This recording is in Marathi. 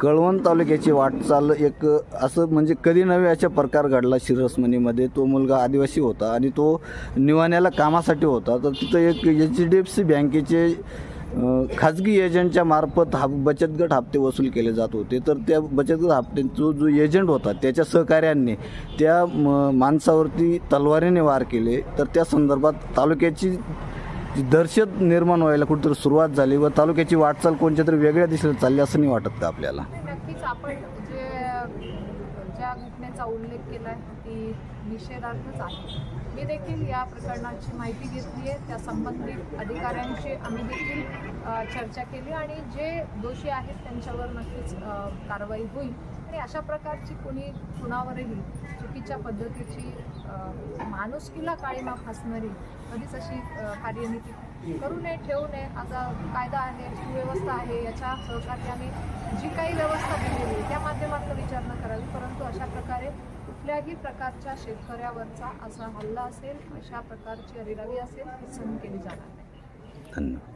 कळवण तालुक्याची वाटचाल एक असं म्हणजे कधी नव्हे अशा प्रकार घडला शिरसमणीमध्ये. तो मुलगा आदिवासी होता आणि तो निवाण्याला कामासाठी होता. तर तिथं एक एच डी एफ सी बँकेचे खाजगी एजंटच्या मार्फत हा बचत गट हप्ते वसूल केले जात होते. तर त्या बचत गट हप्त्यांचा जो एजंट होता त्याच्या सहकार्याने त्या म- माणसावरती तलवारीने वार केले. तर त्या संदर्भात तालुक्याची दहशत निर्माण व्हायला कुठेतरी सुरुवात झाली व तालुक्याची वाटचाल कोणत्या तरी वेगळ्या दिशेला चालली असं नाही वाटत का आपल्याला? नक्कीच आपण जे ज्या घटनेचा उल्लेख केला आहे ती निषेधार्थच आहे. मी देखील या प्रकरणाची माहिती घेतली आहे. त्या संबंधित अधिकाऱ्यांशी आम्ही देखील चर्चा केली आणि जे दोषी आहेत त्यांच्यावर नक्कीच कारवाई होईल. आणि अशा प्रकारची कोणी कुणावरही चुकीच्या पद्धतीची माणुसकीला काळीमा फासणारी कधीच अशी कार्यनीती करू नये ठेवू नये. आता कायदा आहे सुव्यवस्था आहे याच्या सहकार्याने जी काही व्यवस्था केलेली त्या माध्यमातून विचारणा करावी. परंतु अशा प्रकारे कुठल्याही प्रकारच्या शेतकऱ्यावरचा असा हल्ला असेल अशा प्रकारची अरिरावी असेल ही सहन केली जाणार नाही. धन्यवाद.